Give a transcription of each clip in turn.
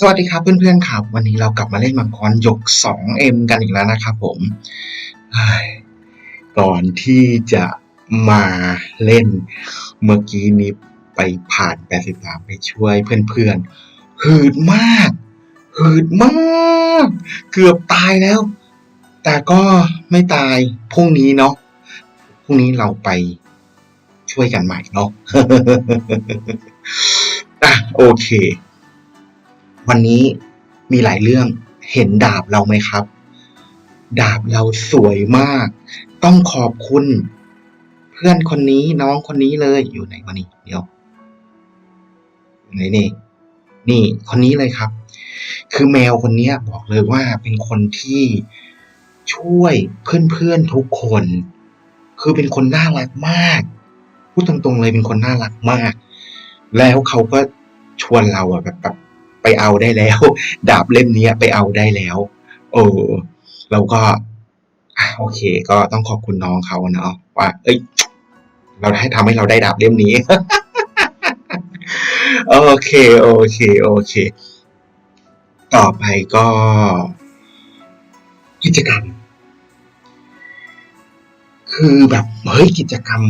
สวัสดีครับเพื่อนๆครับ วันนี้เรากลับมาเล่นมังกรหยก 2M กันอีกแล้วนะครับผมก่อนที่จะมาเล่นเมื่อกี้นี้ไปผ่าน 83 ไปช่วยเพื่อนๆหืดมาก หืดมาก เกือบตายแล้ว แต่ก็ไม่ตายพรุ่งนี้เนาะพรุ่งนี้เราไปช่วยกันใหม่เนาะอะโอเค วันนี้มีหลายเรื่องเห็นดาบเราไหมครับ ดาบเราสวยมาก ต้องขอบคุณ เพื่อนคนนี้น้องคนนี้เลยอยู่ไหนวะนี่เดี๋ยวไหนนี่นี่คนนี้เลยครับ คือแมวคนนี้บอกเลยว่าเป็นคนที่ช่วยเพื่อนๆทุกคน คือเป็นคนน่ารักมาก พูดตรงๆเลยเป็นคนน่ารักมาก แล้วเขาก็ชวนเราอะแบบแบบ ไปเอาได้แล้ว ดาบเล่มนี้ไปเอาได้แล้วโอ้เราก็โอเค ก็ต้องขอบคุณน้องเขาเนาะว่า เอ้ย เราได้ทำให้เราได้ดาบเล่มนี้ โอเค โอเค โอเค ต่อไปก็ กิจกรรม คือแบบเฮ้ยกิจกรรม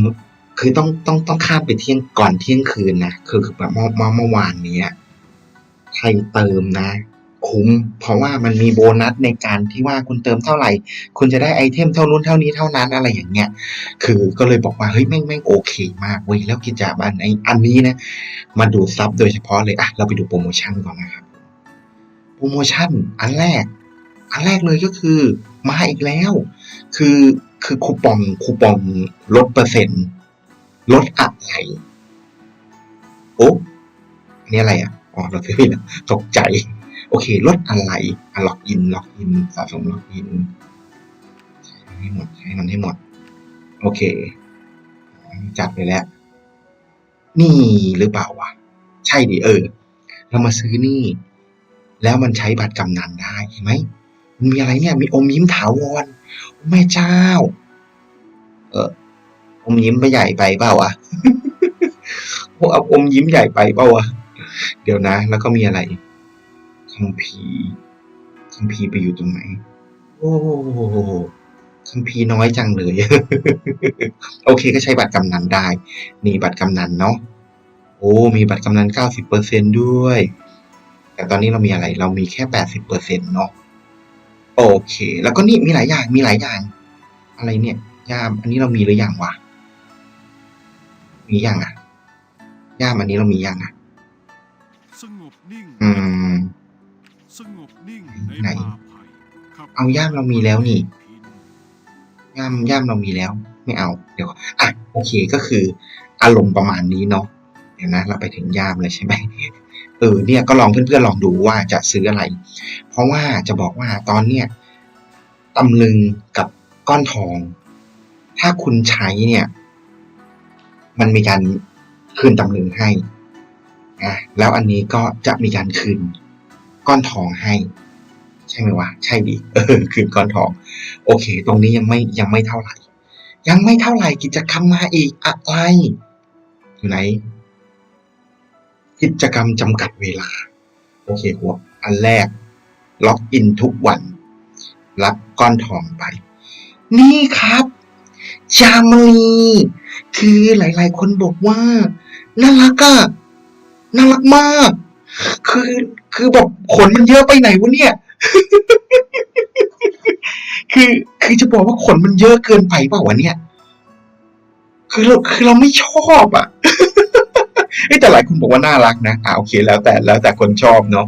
คือต้องต้องต้องข้ามไปเที่ยงก่อนเที่ยงคืนนะ คือแบบเมื่อเมื่อวานนี้ ใครเติมนะ คุ้ม เพราะว่ามันมีโบนัสในการที่ว่าคุณเติมเท่าไหร่ คุณจะได้ไอเทมเท่านู้นเท่านี้เท่านั้นอะไรอย่างเงี้ย คือก็เลยบอกว่าเฮ้ยแม่งแม่งโอเคมากเว้ยแล้วกิจกรรมอันอันนี้นะมาดูซับโดยเฉพาะเลยอะเราไปดูโปรโมชั่นก่อนนะครับโปรโมชั่นอันแรก อันแรกเลยก็คือมาอีกแล้ว คือคือคูปองคูปองลดเปอร์เซ็นต์ลดอะไรโอ้อันนี้อะไรอะ อ๋อเราซื้อผิดตกใจ โอเคลดอะไรอะล็อกอินล็อกอินสะสมล็อกอินให้หมดใช้มันให้หมด โอเค จัดไปแล้ว นี่หรือเปล่าวะใช่ดิเออ เรามาซื้อนี่ แล้วมันใช้บัตรกำนันได้เห็นไหมมันมีอะไรเนี่ย มีอมยิ้มถาวรแม่เจ้า เอออมยิ้มไปใหญ่ไปเปล่าวะพวกเอาอมยิ้มใหญ่ไปเปล่าวะ เดี๋ยวนะ แล้วก็มีอะไรคัมภีร์คัมภีร์ไปอยู่ตรงไหน โอ้คัมภีร์น้อยจังเลย โอเคก็ใช้บัตรกำนันได้ นี่บัตรกำนันเนาะโอ้มีบัตรกำนันเก้าสิบเปอร์เซ็นด้วย แต่ตอนนี้เรามีอะไรเรามีแค่แปดสิบเปอร์เซ็นเนาะโอเค แล้วก็นี่มีหลายอย่างมีหลายอย่าง อะไรเนี่ยย่าม อันนี้เรามีหรือยังวะมียังอะย่ามอันนี้เรามียังอะ สงบนิ่งอืม สงบนิ่งไหนในป่าไผ่ขับเอาย่ามเรามีแล้วนี่ ย่ามย่ามเรามีแล้ว ไม่เอา เดี๋ยวอะโอเคก็คือ อารมณ์ประมาณนี้เนาะเดี๋ยวนะ เราไปถึงย่ามเลยใช่ไหมเออเนี่ยก็ลองเพื่อนๆลองดูว่าจะซื้ออะไร เพราะว่าจะบอกว่าตอนเนี้ยตำลึงกับก้อนทอง ถ้าคุณใช้เนี่ย มันมีการคืนตำลึงให้ อะแล้วอันนี้ก็จะมีการคืนก้อนทองให้ ใช่ไหมวะใช่ดิเออคืนก้อนทอง โอเค ตรงนี้ยังไม่ยังไม่เท่าไหร่ ยังไม่เท่าไหร่กิจกรรมมาอีกอะไรอยู่ไหน กิจกรรมจำกัดเวลา โอเคหัวอันแรก ล็อกอินทุกวัน รับก้อนทองไป นี่ครับ จามลีคือหลายๆ คนบอกว่าน่ารักอะ น่ารักมาก คือคือแบบขนมันเยอะไปไหนวะเนี่ย คือคือจะบอกว่าขนมันเยอะเกินไปเปล่าวะเนี่ย คือเราคือเราไม่ชอบอะแต่หลายคนบอกว่าน่ารักนะอ่าโอเค แล้วแต่แล้วแต่คนชอบเนาะ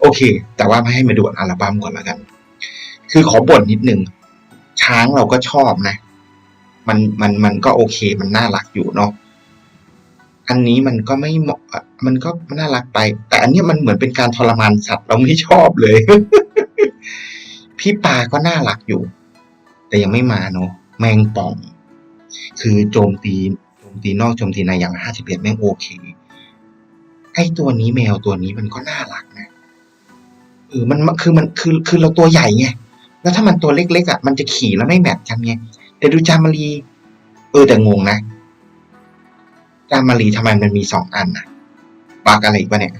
โอเค แต่ว่าไมาให้มาดูอัลบั้มก่อนแล้วกัน คือขอบ่นนิดนึง ช้างเราก็ชอบนะ มันมันมันก็โอเค มันน่ารักอยู่เนาะ อันนี้มันก็ไม่เหมาะมันก็น่ารักไป แต่อันนี้มันเหมือนเป็นการทรมานสัตว์เราไม่ชอบเลย พี่ปาก็น่ารักอยู่ แต่ยังไม่มาเนาะแมงป่อง คือโจมตีโจมตีนอกโจมตีในอย่างห้าสิบเอ็ดแม่งโอเคไอ้ตัวนี้แมวตัวนี้มันก็น่ารักนะเออมันคือมันคือคือเราตัวใหญ่ไงแล้วถ้ามันตัวเล็กๆอะมันจะขี่แล้วไม่แมทกันไงแต่ดูจามารีเออแต่งงนะ จามารีทำไมมันมีสองอันนะบบักอะไรอีกปะเนี่ย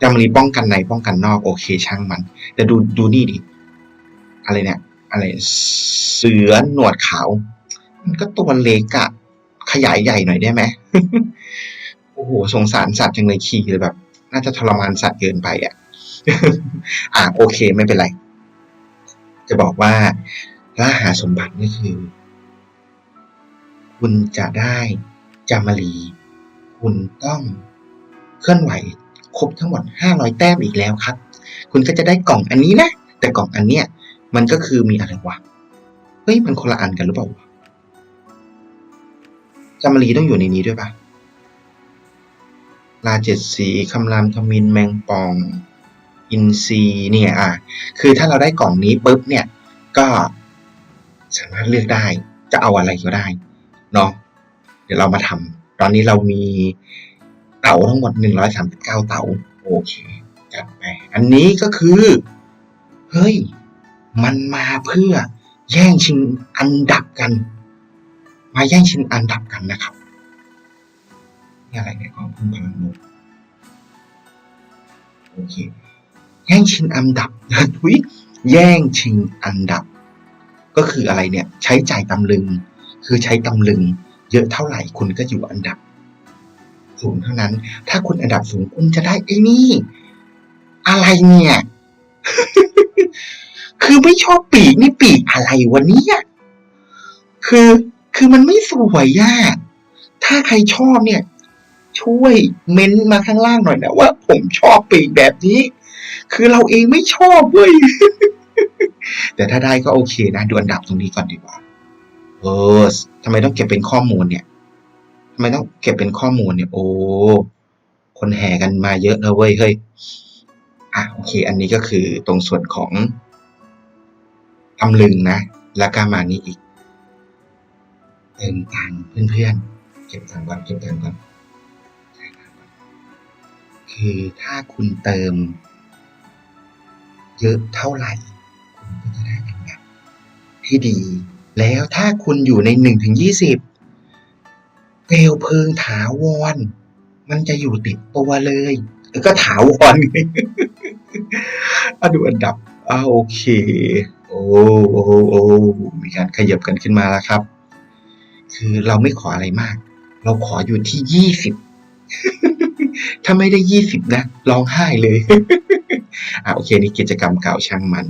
จามารีป้องกันในป้องกันนอก โอเคช่างมัน แต่ดูดูนี่ดิ อะไรเนี่ย อะไร เสือหนวดขาว มันก็ตัวเล็กอะขยายใหญ่หน่อยได้ไหมโอ้โหสงสารสัตว์จังเลยขี่เลยแบบ น่าจะทรมานสัตว์เกินไปอะอะโอเคไม่เป็นไร จะบอกว่าล่าหาสมบัตินี่คือ คุณจะได้จามารี คุณต้องเคลื่อนไหวครบทั้งหมดห้าร้อยแต้มอีกแล้วครับ คุณก็จะได้กล่องอันนี้นะ แต่กล่องอันเนี้ยมันก็คือมีอะไรวะ เฮ้ย มันคนละอันกันหรือเปล่าวะจามารีต้องอยู่ในนี้ด้วยปะลาเจ็ดสีคำรามทมินแมงปอง อินซีเนี่ยอะ คือถ้าเราได้กล่องนี้ปุ๊บเนี่ย ก็สามารถเลือกได้ จะเอาอะไรก็ได้ เนาะเดี๋ยวเรามาทำตอนนี้เรามีเต๋าทั้งหมดหนึ่งร้อยสามสิบเก้าเต๋าโอเคจัดไป อันนี้ก็คือ เฮ้ย มันมาเพื่อแย่งชิงอันดับกัน มาแย่งชิงอันดับกันนะครับนี่อะไรเนี่ยของพึ่งพลังนกโอเค แย่งชิงอันดับทุยแย่งชิงอันดับ ก็คืออะไรเนี่ย ใช้จ่ายตำลึง คือใช้ตำลึง เยอะเท่าไหร่คุณก็อยู่อันดับสูงเท่านั้น ถ้าคุณอันดับสูงคุณจะได้ไอ้นี่ อะไรเนี่ย คือไม่ชอบปีกนี่ปีกอะไรวะเนี่ย คือคือมันไม่สวยย่าถ้าใครชอบเนี่ย ช่วยเม้นมาข้างล่างหน่อยนะว่า ผมชอบปีกแบบนี้ คือเราเองไม่ชอบเว้ย แต่ถ้าได้ก็โอเคนะ ดูอันดับตรงนี้ก่อนดีกว่า เออทำไมต้องเก็บเป็นข้อมูลเนี่ยทำไมต้องเก็บเป็นข้อมูลเนี่ย โอ้คนแห่กันมาเยอะนะเว้ยเฮ้ยอะโอเค อันนี้ก็คือตรงส่วนของตำลึงนะ แล้วก็มานี่อีกเติมตังเพื่อนๆเก็บตังก่อนเก็บตังก่อนจ่ายตังค์ก่อนคือถ้าคุณเติม เยอะเท่าไหร่ คุณก็จะได้อันดับที่ดี แล้วถ้าคุณอยู่ในหนึ่งถึงยี่สิบเปลวเพลิงถาวร มันจะอยู่ติดตัวเลยเออก็ถาวรอดูอันดับอ่าโอเค โอ้โอ้โอ้มีการขยับกันขึ้นมาแล้วครับ คือเราไม่ขออะไรมาก เราขออยู่ที่ยี่สิบถ้าไม่ได้ยี่สิบนะร้องไห้เลย อะโอเค นี่กิจกรรมเก่าช่างมัน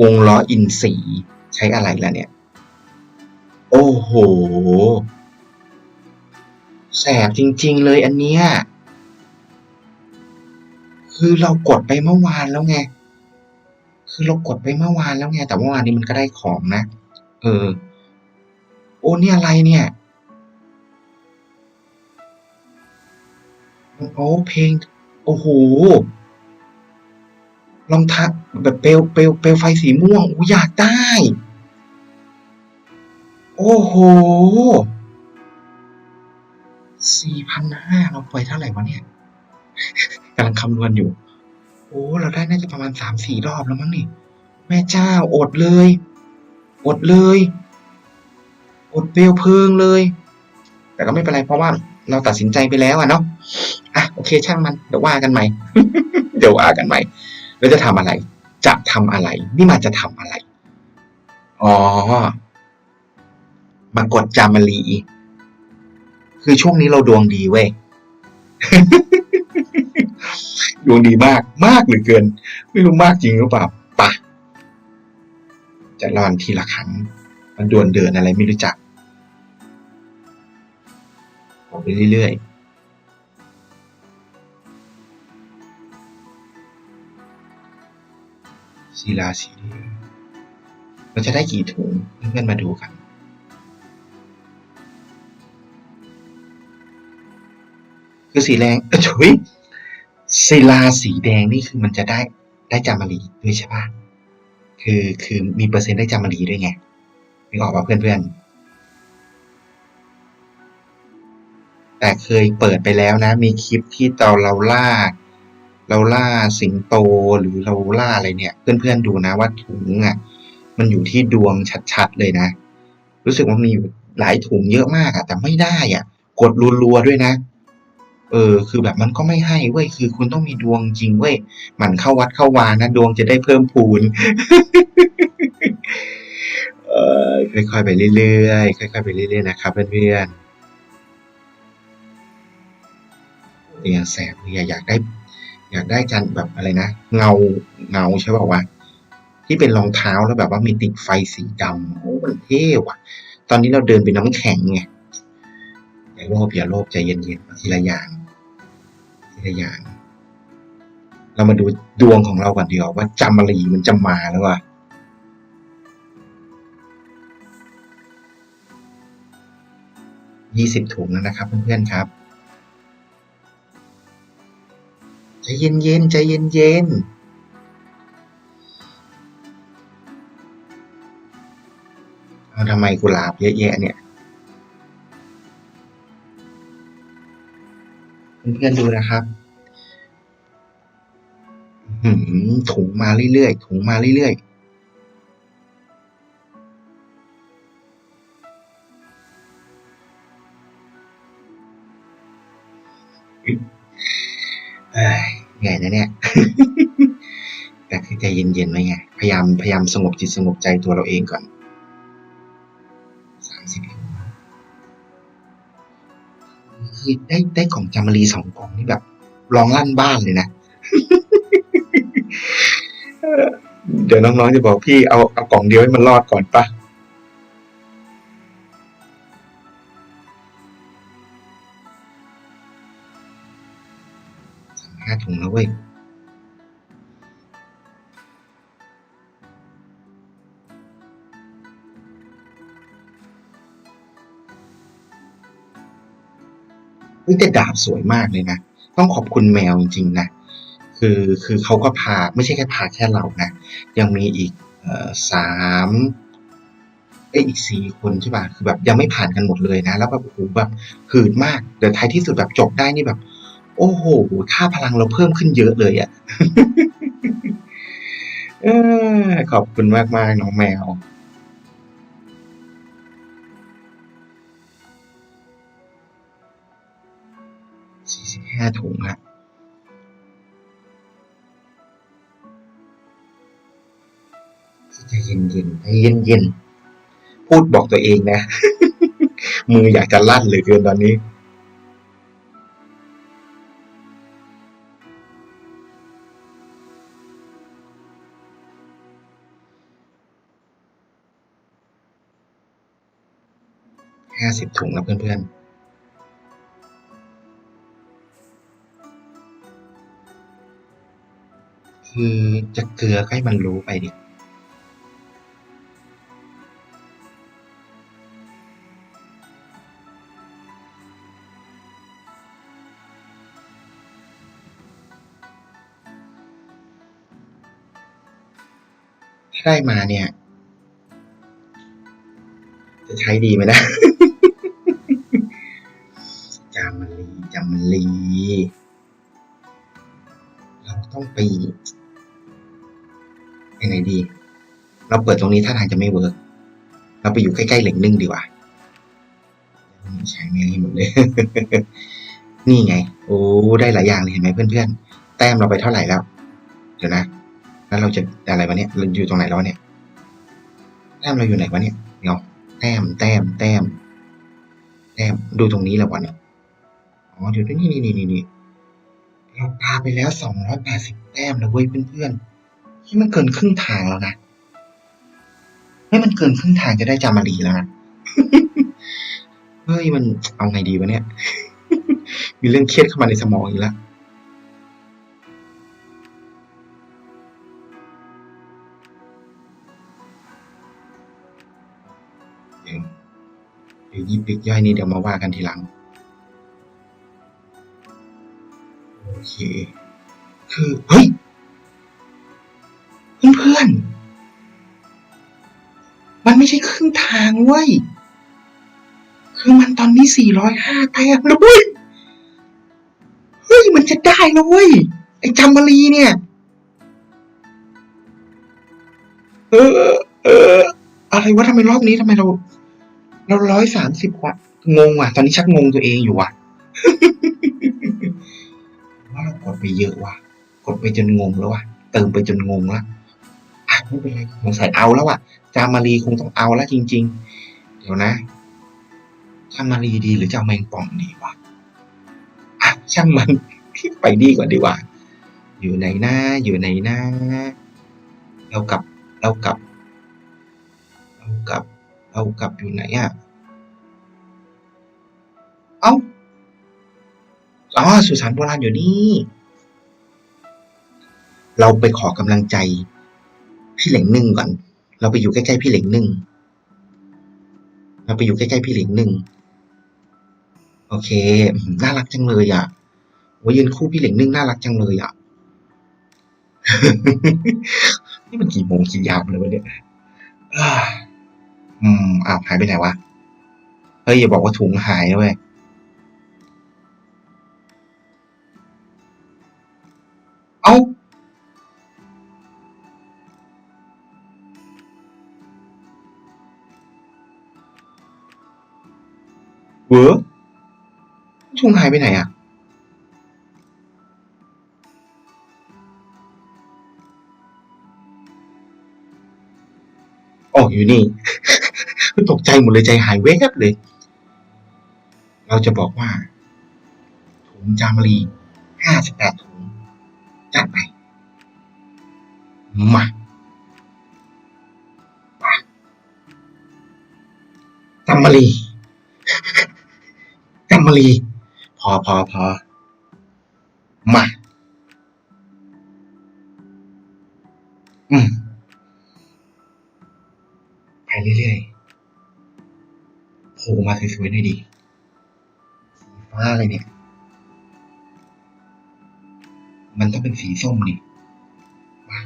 วงล้ออินสีใช้อะไรล่ะเนี่ย โอ้โห แสบจริง ๆ เลยอันเนี้ย คือเรากดไปเมื่อวานแล้วไง คือเรากดไปเมื่อวานแล้วไง แต่เมื่อวานนี้มันก็ได้ของนะ เออ โอ้เนี่อะไรเนี่ยโอ้เพลง โอ้โหรองเท้าแบบเปลวเปลวเปลวไฟสีม่วงอูอยากได้ โอ้โหสี่พันห้าเราปล่อยเท่าไหร่วะเนี่ยกำลังคำนวณอยู่ โอ้ เราได้น่าจะประมาณสามสี่รอบแล้วมั้งนี่ แม่เจ้าอดเลย อดเลย อดเปลวเพลิงเลย แต่ก็ไม่เป็นไรเพราะว่าเราตัดสินใจไปแล้วอะเนาะ อะโอเคช่างมัน เดี๋ยวว่ากันใหม่ เดี๋ยวว่ากันใหม่แล้วจะทำอะไร จะทำอะไร นี่มาจะทำอะไร อ๋อ มากดจามารี คือช่วงนี้เราดวงดีเว้ย ดวงดีมาก มากเหลือเกิน ไม่รู้มากจริงหรือเปล่าปะจะรอนทีละครั้ง มันดวนเดินอะไรไม่รู้จักบอกไปเรื่อยๆศิลาสีเหลืองเราจะได้กี่ถุงเพื่อนมาดูกัน คือสีแดงเออถุยศิลาสีแดงนี่คือมันจะได้ได้จามารีด้วยใช่ปะคือคือมีเปอร์เซ็นต์ได้จามารีด้วยไงนึกออกป่ะเพื่อนๆ แต่เคยเปิดไปแล้วนะ มีคลิปที่ตอนเราล่า เราล่าสิงโตหรือเราล่าอะไรเนี่ย เพื่อนๆดูนะว่าถุงอะ มันอยู่ที่ดวงชัดๆเลยนะ รู้สึกว่ามีหลายถุงเยอะมากอะแต่ไม่ได้อะ กดรัวๆด้วยนะ เออ คือแบบมันก็ไม่ให้เว้ย คือคุณต้องมีดวงจริงเว้ยหมันเข้าวัดเข้าวานะ ดวงจะได้เพิ่มพูน เออค่อยๆไปเรื่อยๆ ค่อยๆไปเรื่อยๆ นะครับเพื่อนๆเนี่ยแสบเนี่ยอยากได้ อยากได้กันแบบอะไรนะ เงา เงาใช่ป่าววะ ที่เป็นรองเท้าแล้วแบบว่ามีติดไฟสีดำโอ้มันเท่ว่ะ ตอนนี้เราเดินเป็นน้ำแข็งไงอย่าโลภอย่าโลภใจเย็นๆทีละอย่าง ละอย่าง เรามาดูดวงของเราก่อนดีกว่าว่าจามรีมันจะมาแล้วว่ะยี่สิบถุงแล้วนะครับเพื่อนๆครับใจเย็นๆใจเย็นๆทำไมกุหลาบเยอะแยะเนี่ย เพื่อนๆดูนะครับหือถุงมาเรื่อยๆถุงมาเรื่อยๆเอ้ยเหนื่อยนะเนี่ย แต่คือใจเย็นๆไว้ไง พยายามพยายามสงบจิตสงบใจตัวเราเองก่อน คือได้ได้กล่องจามรีสองกล่องนี่แบบร้องลั่นบ้านเลยนะ เดี๋ยวน้องๆจะบอกพี่เอาเอากล่องเดียวให้มันรอดก่อนปะห้าถุงแล้วเว้ย เฮ้ยแต่ดาบสวยมากเลยนะ ต้องขอบคุณแมวจริงๆนะ คือคือเขาก็พาไม่ใช่แค่พาแค่เรานะ ยังมีอีกสามเอ้อีกสี่คนใช่ป่ะคือแบบยังไม่ผ่านกันหมดเลยนะ แล้วแบบโอ้โหแบบหืดมากเดี๋ยวท้ายที่สุดแบบจบได้นี่แบบ โอ้โหค่าพลังเราเพิ่มขึ้นเยอะเลยอะ่ะขอบคุณมากๆน้องแมว ห้าถุงละใจเย็นเย็นใจเย็นเย็นพูดบอกตัวเองนะ มืออยากจะลั่นเลยเกินตอนนี้ห้าสิบถุงแล้วเพื่อนๆ คือจะเกลือให้มันรู้ไปดิถ้าได้มาเนี่ย จะใช้ดีไหมนะ เราเปิดตรงนี้ถ้าทางจะไม่เวิร์กเราไปอยู่ใกล้ๆเหล็กนึ่งดีกว่าใช้แม่งให้หมดเลย นี่ไง โอ้ได้หลายอย่างเลยเห็นไหมเพื่อนๆ แต้มเราไปเท่าไหร่แล้ว เดี๋ยวนะ แล้วเราจะอะไรวะเนี่ยเราอยู่ตรงไหนแล้วเนี่ย แต้มเราอยู่ไหนวะเนี่ยเนาะแต้มแต้มแต้มแต้มดูตรงนี้แล้ววะเนี่ยอ๋อเดี๋ยวนี่นี่นี่นี่นี่เราพาไปแล้วสองร้อยแปดสิบแต้มแล้วเว้ยเพื่อนๆที่มันเกินครึ่งทางแล้วนะ ให้มันเกินครึ่งทางจะได้จามารีแล้วนะเฮ้ยมันเอาไงดีวะเนี่ย มีเรื่องเครียดเข้ามาในสมองอีกแล้วเดี๋ยวยวยิบปิกย่อยนี่เดี๋ยวมาว่ากันทีหลัง โอเค คือ เฮ้ย เพื่อนๆ มันไม่ใช่ครึ่งทางเว้ย คือมันตอนนี้ 405แต้มแล้วเว้ย เฮ้ย มันจะได้แล้วเว้ย ไอ้จัมมารีเนี่ย เออ เออ อะไรวะทำไมรอบนี้ทำไมเรา เราร้อยสามสิบว่างงว่ะ ตอนนี้ชักงงตัวเองอยู่ว่ะ ว่าเรากดไปเยอะว่ะ กดไปจนงงแล้วว่ะ เติมไปจนงงแล้วอะไม่เป็นไรสงสัยเอาแล้วอะ จามารีคงต้องเอาแล้วจริง ๆ เดี๋ยวนะจามารีดีหรือจะเอาแมงป่องดีวะอะช่างมันไปดีก่อนดีกว่า อยู่ไหนนะอยู่ไหนนะเรากลับเรากลับเรากลับเรากลับอยู่ไหนอะเอ้าอ๋อสุสานโบราณอยู่นี่ เราไปขอกำลังใจ พี่เหล่งหนึ่งก่อน เราไปอยู่ใกล้ๆพี่เหล่งหนึ่งเราไปอยู่ใกล้ๆพี่เหล่งหนึ่งโอเค น่ารักจังเลยอะโอ้ยืนคู่พี่เหล่งหนึ่งน่ารักจังเลยอะนี่มันกี่โมงกี่ยามเลยวะเนี่ยอืมอ้าวหายไปไหนวะ เฮ้ยอย่าบอกว่าถุงหายเว้ยเอ้า เวอร์ถุงหายไปไหนอะอ๋ออยู่นี่ตกใจหมดเลยใจหายแวบเลย เราจะบอกว่า ถุงจามรีห้าสิบแปดถุงจัดไปมาจามรี จารีพอพอพอมา อืมไปเรื่อยๆโผล่มาสวยๆหน่อยดีสีฟ้าอะไรเนี่ย มันต้องเป็นสีส้มนี่มา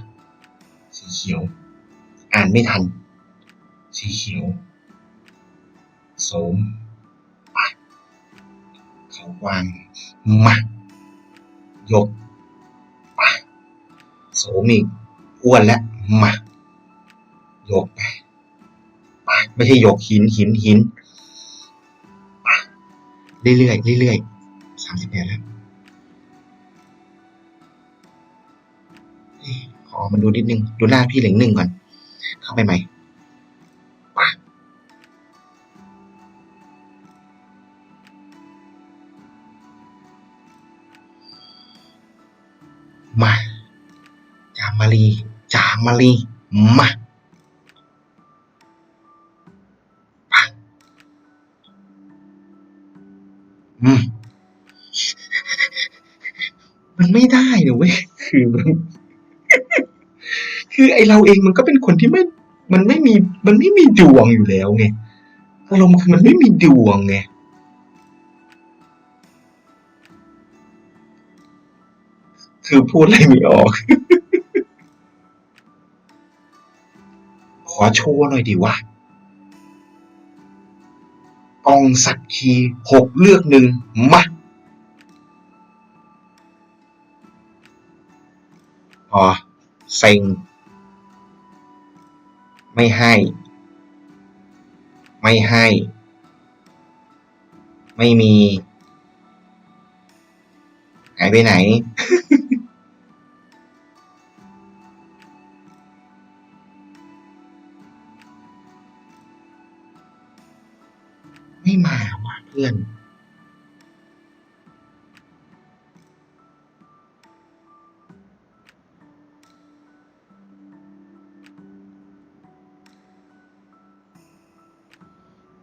สีเขียว อ่านไม่ทัน สีเขียวโสม เขาวางมายกไปโสมอีกอ้วนแล้วมายกไปไปไม่ใช่ยกหินหินหินไปเรื่อยๆเรื่อยๆสามสิบแปดแล้วเอ๊ะขอมันดูนิดนึง ดูหน้าพี่เหล่งหนึ่งก่อน เข้าไปไหม มาจามารีจามารีมาอืมมันไม่ได้นะเว้ยคือมันคือไอเราเองมันก็เป็นคนที่ไม่ มันไม่มี มันไม่มีดวงอยู่แล้วไง อารมณ์คือมันไม่มีดวงไง คือพูดอะไรไม่ออก ขอโชว์หน่อยดีวะกองสักคีหกเลือกหนึ่งมาพอเซ็ง ไม่ให้ ไม่ให้ ไม่มี หายไปไหน ไม่มาว่ะเพื่อน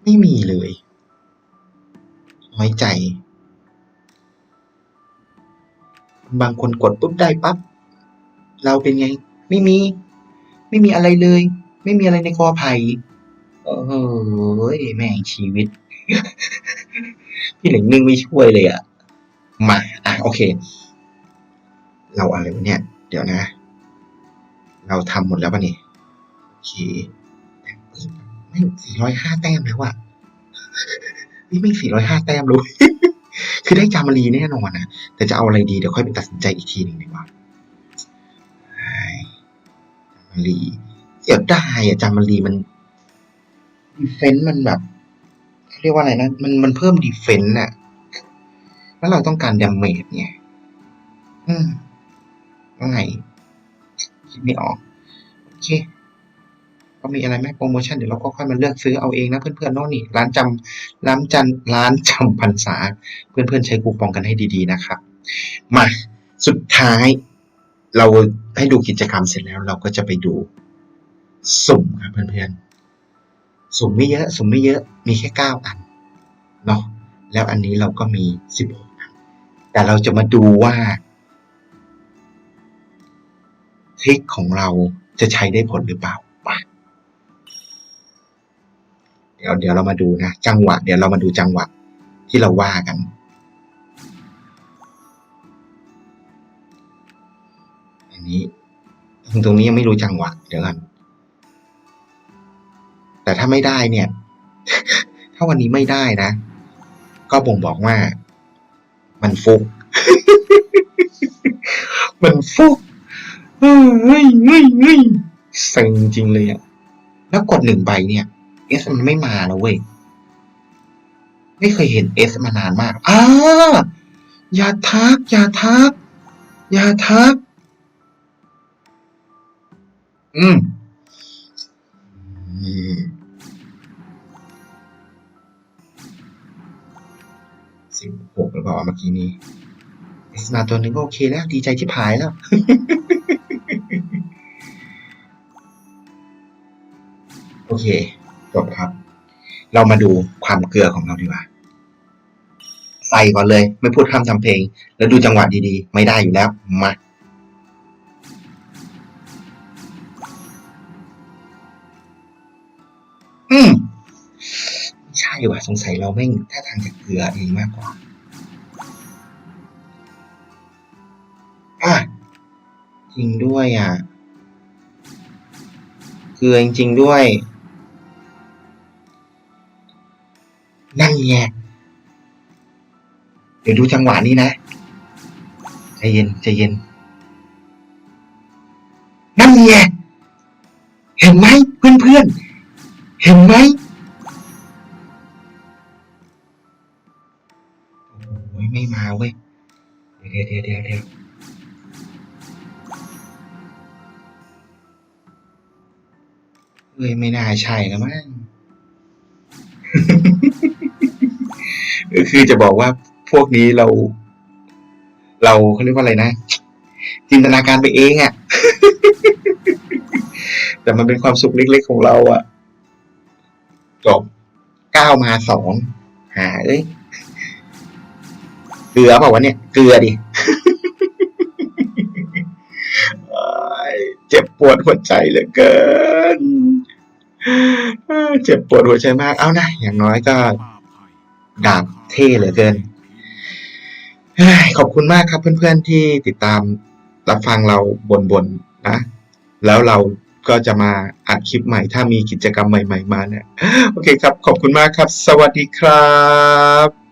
ไม่มีเลยน้อยใจ บางคนกดปุ๊บได้ปั๊บ เราเป็นไง ไม่มี ไม่มีอะไรเลย ไม่มีอะไรในกอไผ่โอ้โหแม่งชีวิต พี่เหล่งนึ่งไม่ช่วยเลยอะมาอะโอเค เราอะไรวะเนี่ย เดี๋ยวนะ เราทำหมดแล้วป่ะนี่โอเคแต่ไม่สี่ร้อยห้าแต้มแล้วอะนี่ไม่สี่ร้อยห้าแต้มเลยคือได้จามารีแน่นอนนะแต่จะเอาอะไรดีเดี๋ยวค่อยไปตัดสินใจอีกทีหนึ่งดีกว่าจามารีเสียดายอะจามารีมันดีเฟนต์มันแบบ เรียกว่าอะไรนะ มันมันเพิ่มดีเฟนต์อะแล้วเราต้องการดาเมจไงอืมว่าไงคิดไม่ออก โอเคก็มีอะไรไหมโปรโมชั่นเดี๋ยวเราก็ค่อยมาเลือกซื้อเอาเองนะเพื่อนๆเนาะนี่ ร้านจำร้านจันร้านจำพรรษา เพื่อนๆใช้คูปองกันให้ดีๆนะครับ มาสุดท้าย เราให้ดูกิจกรรมเสร็จแล้ว เราก็จะไปดูสุ่มครับเพื่อนๆ สุ่มไม่เยอะ สุ่มไม่เยอะ มีแค่เก้าอันเนาะ แล้วอันนี้เราก็มีสิบหกอัน แต่เราจะมาดูว่าทริคของเราจะใช้ได้ผลหรือเปล่าไปเดี๋ยวเดี๋ยวเรามาดูนะ จังหวะ เดี๋ยวเรามาดูจังหวะที่เราว่ากันอันนี้ตรงนี้ยังไม่รู้จังหวะเดี๋ยวกัน แต่ถ้าไม่ได้เนี่ย ถ้าวันนี้ไม่ได้นะ ก็บ่งบอกว่า มันฟุก มันฟุกเฮ้ยเฮ้ยเฮ้ยเฮ้ยเซ็งจริงเลยอะแล้วกดหนึ่งใบเนี่ยเอสมันไม่มาแล้วเว้ย ไม่เคยเห็นเอสมานานมากอ้าอย่าทัก อย่าทัก อย่าทัก อืม สิบหกหรือเปล่าเมื่อกี้นี้เอสมาตัวหนึ่งก็โอเคแล้ว ดีใจที่พายแล้ว โอเคจบครับ เรามาดูความเกลือของเราดีกว่า ใส่ก่อนเลย ไม่พูดคำทำเพลง แล้วดูจังหวะดีๆ ไม่ได้อยู่แล้วมา ไม่ใช่ว่ะสงสัยเราไม่งท่าทางจะเกลือเองมากกว่าอะจริงด้วยอะเกลือจริง ๆ ด้วย นั่นไงเดี๋ยวดูจังหวะนี้นะใจเย็นใจเย็น นั่นไงเห็นไหมเพื่อนๆเห็นไหม ไม่มาเว้ย เดี๋ยวเดี๋ยวเดี๋ยวเดี๋ยวเฮ้ยไม่น่าใช่แล้วมั้งคือจะบอกว่าพวกนี้เรา เราเขาเรียกว่าอะไรนะ จินตนาการไปเองอะ่ะ แต่มันเป็นความสุขเล็กๆของเราอะ่ะจบเก้ามาสองหาเอ้ย เกลือเปล่าวะเนี่ย เกลือดิ เจ็บปวดหัวใจเหลือเกิน เจ็บปวดหัวใจมาก เอานะ อย่างน้อยก็ดาบเท่เหลือเกิน ขอบคุณมากครับเพื่อนๆที่ติดตามรับฟังเราบ่นๆนะ แล้วเราก็จะมาอัดคลิปใหม่ ถ้ามีกิจกรรมใหม่ ๆ มาเนี่ย โอเคครับ ขอบคุณมากครับ สวัสดีครับ